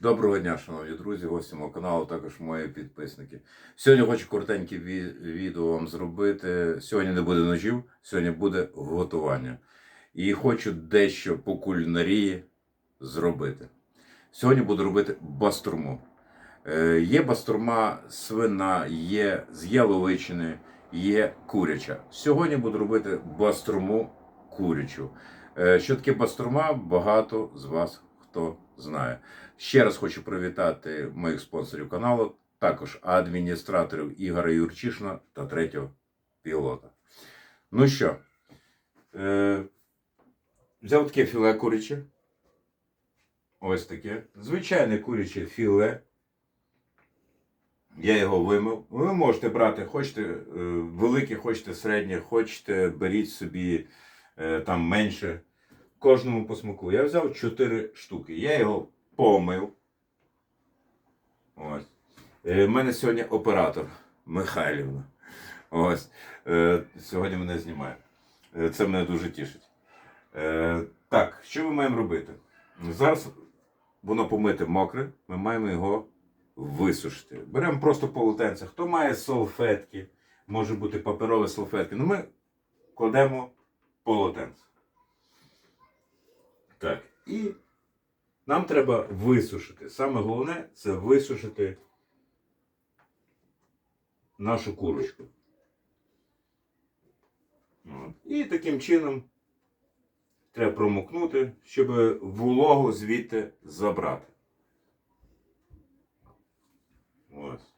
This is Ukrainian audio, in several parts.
Доброго дня, шановні друзі, гості мого каналу, також мої підписники. Сьогодні хочу коротеньке відео вам зробити. Сьогодні не буде ножів, сьогодні буде готування. І хочу дещо по кулінарії зробити. Сьогодні буду робити бастурму. Е, є бастурма свина, є з яловичини, є куряча. Сьогодні буду робити бастурму курячу. Е, Що таке бастурма, багато з вас хто знає. Ще раз хочу привітати моїх спонсорів каналу, також адміністраторів Ігоря Юрчишина та третього пілота. Ну що, е, взяв таке філе куряче. Ось таке. Звичайне куряче філе. Я його вимив. Ви можете брати, хочете е, велике, хочете середнє, хочете, беріть собі е, там менше. Кожному по смаку. Я взяв 4 штуки. Я його помив. Ось. Е, У мене сьогодні оператор Михайлівна. Ось. Е, Сьогодні мене знімає. Е, Це мене дуже тішить. Е, Так, що ми маємо робити? Зараз воно помите мокре, ми маємо його висушити. Беремо просто полотенце. Хто має салфетки, може бути паперові салфетки. Ну ми кладемо полотенце. Так. І нам треба висушити. Саме головне це висушити нашу курочку. І таким чином треба промокнути, щоб вологу звідти забрати. Ось.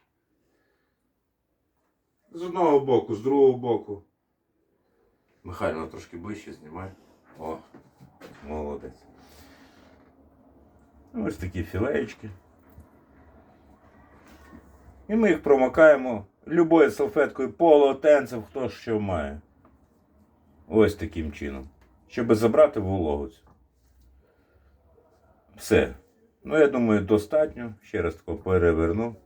З одного боку, з другого боку. Михайло трошки ближче знімай. О, молодець. Ось такі філеєчки. І ми їх промокаємо любою салфеткою, полотенцем, хто що має. Ось таким чином. Щоб забрати вологу. Все. Ну, я думаю, достатньо. Ще раз тако переверну.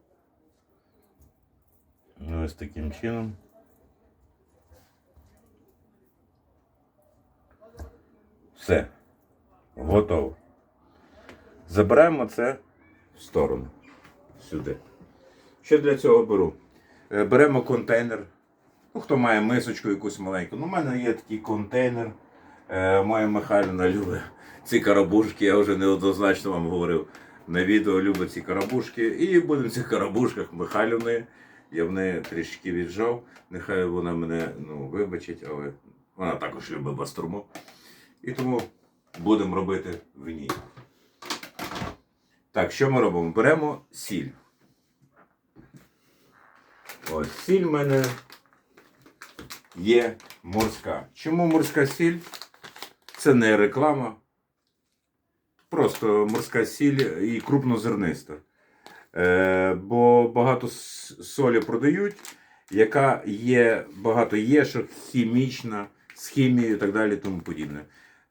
Ось таким чином. Все. Готово. Забираємо це в сторону. Сюди. Що для цього беру? Е, Беремо контейнер. Ну, хто має мисочку якусь маленьку. Ну, у мене є такий контейнер. Е, моя Михайлівна любить ці карабушки, я вже неоднозначно вам говорив. На відео любить ці карабушки. І будемо в цих карабушках Михайлівни. Я в неї трішки віджав. Нехай вона мене ну, вибачить, але вона також любить бастурму. І тому будемо робити в ній. Так, що ми робимо? Беремо сіль. Ось сіль в мене є морська. Чому морська сіль? Це не реклама. Просто морська сіль і крупнозерниста. Е, бо багато солі продають, яка є багато єшок, хімічна, з хімією і так далі, тому подібне.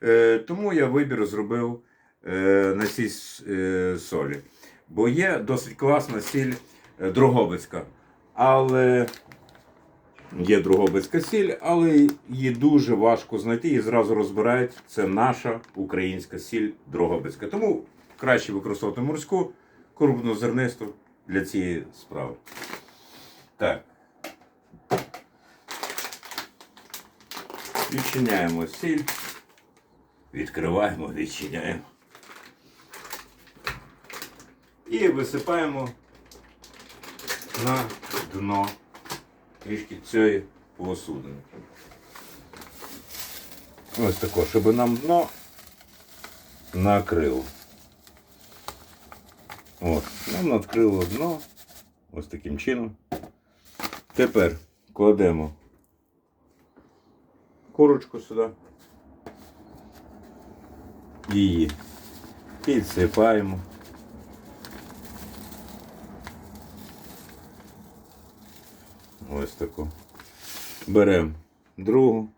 Е, тому я вибір зробив е, на цій е, солі. Бо є досить класна сіль Дрогобицька. Але є Дрогобицька сіль, але її дуже важко знайти і зразу розбирають. Це наша українська сіль Дрогобицька. Тому краще використовувати морську крупнозернисту для цієї справи. Так. Відчиняємо сіль. Відкриваємо, відчиняємо. І висипаємо на дно трішки цієї посудини. Ось тако, щоб нам дно накрило. От, нам накрило дно. Ось таким чином. Тепер кладемо курочку сюди. Її підсипаємо. Ось таку. Беремо другу.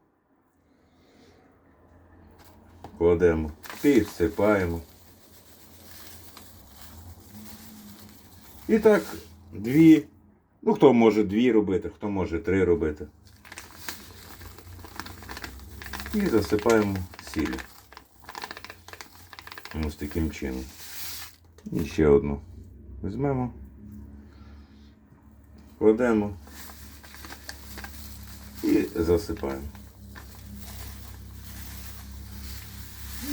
Кладемо, підсипаємо. І так, дві. Ну, хто може дві робити, хто може три робити. І засипаємо сіль. Ось таким чином. І ще одну візьмемо, кладемо і засипаємо.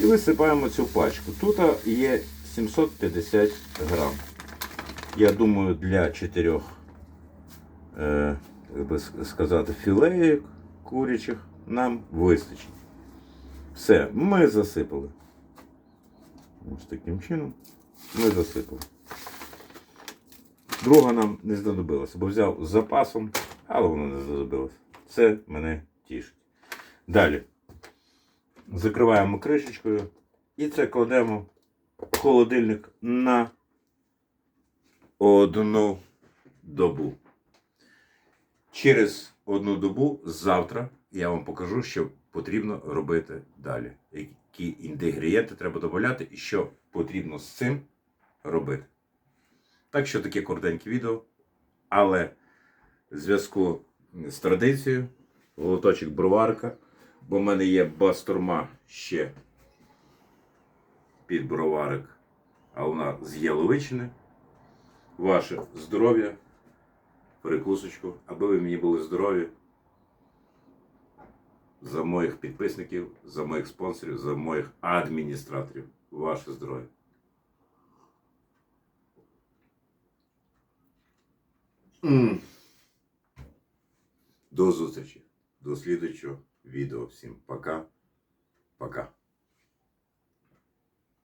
І висипаємо цю пачку. Тут є 750 грам. Я думаю, для чотирьох, е, би сказати, філеїк курячих нам вистачить. Все, ми засипали. Ось таким чином ми засипали. Друга нам не знадобилася, бо взяв з запасом, але воно не знадобилось. Це мене тішить. Далі. Закриваємо кришечкою і це кладемо в холодильник на одну добу. Через одну добу завтра я вам покажу, що потрібно робити далі. Які інгредієнти треба додати і що потрібно з цим робити. Так що таке коротеньке відео. Але в зв'язку з традицією, волоточок броварка, бо в мене є бастурма ще під броварик, а вона з Яловичини. Ваше здоров'я, перекусочку, аби ви мені були здорові. За моїх підписників, за моїх спонсорів, за моїх адміністраторів. Ваше здоров'я. До зустрічі. До слідуючого відео. Всім пока. Пока.